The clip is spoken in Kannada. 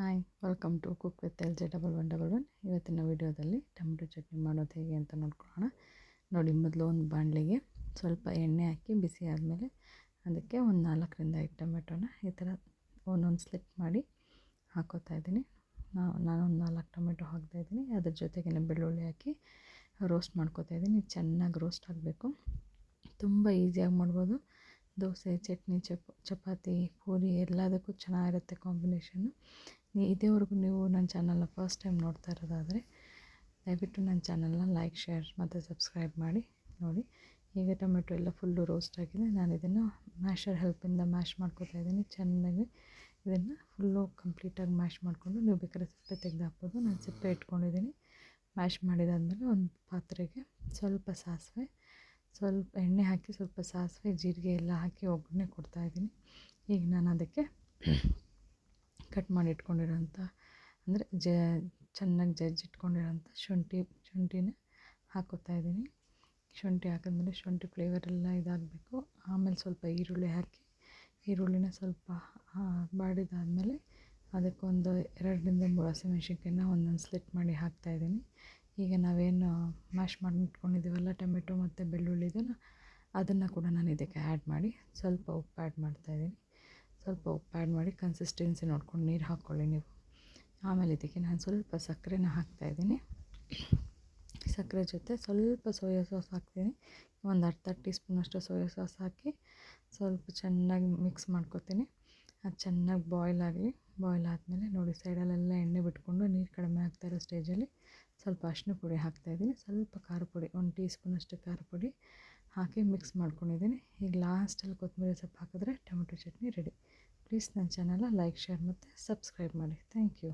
Hi welcome to cook with L J double one double one ಇವತ್ತಿನ ವಿಡಿಯೋದಲ್ಲಿ ಟೊಮೆಟೊ ಚಟ್ನಿ ಮಾಡೋದು ಹೇಗೆ ಅಂತ ನೋಡ್ಕೊಳ್ಳೋಣ. ನೋಡಿ, ಮೊದಲು ಒಂದು ಬಾಣಲಿಗೆ ಸ್ವಲ್ಪ ಎಣ್ಣೆ ಹಾಕಿ ಬಿಸಿ ಆದಮೇಲೆ ಅದಕ್ಕೆ ಒಂದು ನಾಲ್ಕರಿಂದ ಐದು ಟೊಮೆಟೊನ ಈ ಥರ ಒಂದೊಂದು ಸ್ಲಿಪ್ ಮಾಡಿ ಹಾಕೋತಾ ಇದ್ದೀನಿ. ನಾವು ನಾನೊಂದು ನಾಲ್ಕು ಟೊಮೆಟೊ ಹಾಕ್ತಾ ಇದ್ದೀನಿ. ಅದ್ರ ಜೊತೆಗೆ ಬೆಳ್ಳುಳ್ಳಿ ಹಾಕಿ ರೋಸ್ಟ್ ಮಾಡ್ಕೋತಾ ಇದ್ದೀನಿ. ಚೆನ್ನಾಗಿ ರೋಸ್ಟ್ ಆಗಬೇಕು. ತುಂಬ ಈಸಿಯಾಗಿ ಮಾಡ್ಬೋದು. ದೋಸೆ, ಚಟ್ನಿ, ಚಪ್, ಚಪಾತಿ, ಪೂರಿ ಎಲ್ಲದಕ್ಕೂ ಚೆನ್ನಾಗಿರುತ್ತೆ ಕಾಂಬಿನೇಷನ್ನು ಇದೇವರೆಗೂ ನೀವು ನನ್ನ ಚಾನಲ್ನ ಫಸ್ಟ್ ಟೈಮ್ ನೋಡ್ತಾ ಇರೋದಾದರೆ ದಯವಿಟ್ಟು ನನ್ನ ಚಾನಲ್ನ ಲೈಕ್, ಶೇರ್ ಮತ್ತು ಸಬ್ಸ್ಕ್ರೈಬ್ ಮಾಡಿ, ನೋಡಿ. ಈಗ ಟೊಮೆಟೊ ಎಲ್ಲ ಫುಲ್ಲು ರೋಸ್ಟ್ ಆಗಿದೆ. ನಾನು ಇದನ್ನು ಮ್ಯಾಶರ್ ಹೆಲ್ಪಿಂದ ಮ್ಯಾಶ್ ಮಾಡ್ಕೋತಾ ಇದ್ದೀನಿ. ಚೆನ್ನಾಗಿ ಇದನ್ನು ಫುಲ್ಲು ಕಂಪ್ಲೀಟಾಗಿ ಮ್ಯಾಶ್ ಮಾಡಿಕೊಂಡು ನೀವು ಬೇಕಾದ್ರೆ ಸಿಪ್ಪೆ ತೆಗೆದು ಹಾಕ್ಬೋದು ನಾನು ಸಿಪ್ಪೆ ಇಟ್ಕೊಂಡಿದ್ದೀನಿ. ಮ್ಯಾಶ್ ಮಾಡಿದಾದಮೇಲೆ ಒಂದು ಪಾತ್ರೆಗೆ ಸ್ವಲ್ಪ ಸಾಸಿವೆ, ಸ್ವಲ್ಪ ಎಣ್ಣೆ ಹಾಕಿ ಸ್ವಲ್ಪ ಸಾಸಿವೆ, ಜೀರಿಗೆ ಎಲ್ಲ ಹಾಕಿ ಒಗ್ಗರಣೆ ಕೊಡ್ತಾಯಿದ್ದೀನಿ ಈಗ ನಾನು ಅದಕ್ಕೆ ಕಟ್ ಮಾಡಿ ಇಟ್ಕೊಂಡಿರೋಂಥ, ಅಂದರೆ ಜ, ಚೆನ್ನಾಗಿ ಜಜ್ಜಿಟ್ಕೊಂಡಿರೋಂಥ ಶುಂಠಿ, ಶುಂಠಿನ ಹಾಕೋತಾ ಇದ್ದೀನಿ. ಶುಂಠಿ ಹಾಕಿದ್ಮೇಲೆ ಶುಂಠಿ ಫ್ಲೇವರೆಲ್ಲ ಇದಾಗಬೇಕು. ಆಮೇಲೆ ಸ್ವಲ್ಪ ಈರುಳ್ಳಿ ಹಾಕಿ, ಈರುಳ್ಳಿನ ಸ್ವಲ್ಪ ಬಾಡಿದಾದಮೇಲೆ ಅದಕ್ಕೊಂದು ಎರಡರಿಂದ ಮೂರು ಹಸಿಮೆಣ್ಸಿನ್ಕಾಯಿನ ಒಂದೊಂದು ಸ್ಲಿಟ್ ಮಾಡಿ ಹಾಕ್ತಾಯಿದ್ದೀನಿ ಈಗ ನಾವೇನು ಮ್ಯಾಶ್ ಮಾಡಿ ಇಟ್ಕೊಂಡಿದ್ದೀವಲ್ಲ, ಟೊಮೆಟೊ ಮತ್ತು ಬೆಳ್ಳುಳ್ಳಿದನ್ನು ಅದನ್ನು ಕೂಡ ನಾನು ಇದಕ್ಕೆ ಆ್ಯಡ್ ಮಾಡಿ ಸ್ವಲ್ಪ ಉಪ್ಪು ಆ್ಯಡ್ ಮಾಡ್ತಾಯಿದ್ದೀನಿ ಸ್ವಲ್ಪ ಉಪ್ಪು ಆ್ಯಡ್ ಮಾಡಿ ಕನ್ಸಿಸ್ಟೆನ್ಸಿ ನೋಡ್ಕೊಂಡು ನೀರು ಹಾಕ್ಕೊಳ್ಳಿ ನೀವು. ಆಮೇಲೆ ಇದಕ್ಕೆ ನಾನು ಸ್ವಲ್ಪ ಸಕ್ಕರೆನ ಹಾಕ್ತಾಯಿದ್ದೀನಿ ಸಕ್ಕರೆ ಜೊತೆ ಸ್ವಲ್ಪ ಸೋಯಾ ಸಾಸ್ ಹಾಕ್ತೀನಿ. ಒಂದು ಅರ್ಧ ಟೀ ಸ್ಪೂನಷ್ಟು ಸೋಯಾ ಸಾಸ್ ಹಾಕಿ ಸ್ವಲ್ಪ ಚೆನ್ನಾಗಿ ಮಿಕ್ಸ್ ಮಾಡ್ಕೊತೀನಿ. ಅದು ಚೆನ್ನಾಗಿ ಬಾಯ್ಲ್ ಆಗಲಿ. ಬಾಯ್ಲ್ ಆದಮೇಲೆ ನೋಡಿ ಸೈಡಲ್ಲೆಲ್ಲ ಎಣ್ಣೆ ಬಿಟ್ಕೊಂಡು ನೀರು ಕಡಿಮೆ ಆಗ್ತಾ ಇರೋ ಸ್ಟೇಜಲ್ಲಿ ಸ್ವಲ್ಪ ಅರಿಶಿನ ಪುಡಿ ಹಾಕ್ತಾಯಿದ್ದೀನಿ ಸ್ವಲ್ಪ ಖಾರ ಪುಡಿ, ಒಂದು ಟೀ ಸ್ಪೂನಷ್ಟು ಖಾರ ಪುಡಿ. ಹಾಕಿ ಮಿಕ್ಸ್ ಮಾಡ್ಕೊಂಡಿದ್ದೀನಿ. ಈಗ ಲಾಸ್ಟಲ್ಲಿ ಕೊತ್ತಂಬರಿ ಸೊಪ್ಪು ಹಾಕಿದ್ರೆ ಟೊಮೆಟೊ ಚಟ್ನಿ ರೆಡಿ ಪ್ಲೀಸ್ ನನ್ನ ಚಾನಲ್ನ ಲೈಕ್ ಶೇರ್ ಮತ್ತು ಸಬ್ಸ್ಕ್ರೈಬ್ ಮಾಡಿ. Thank you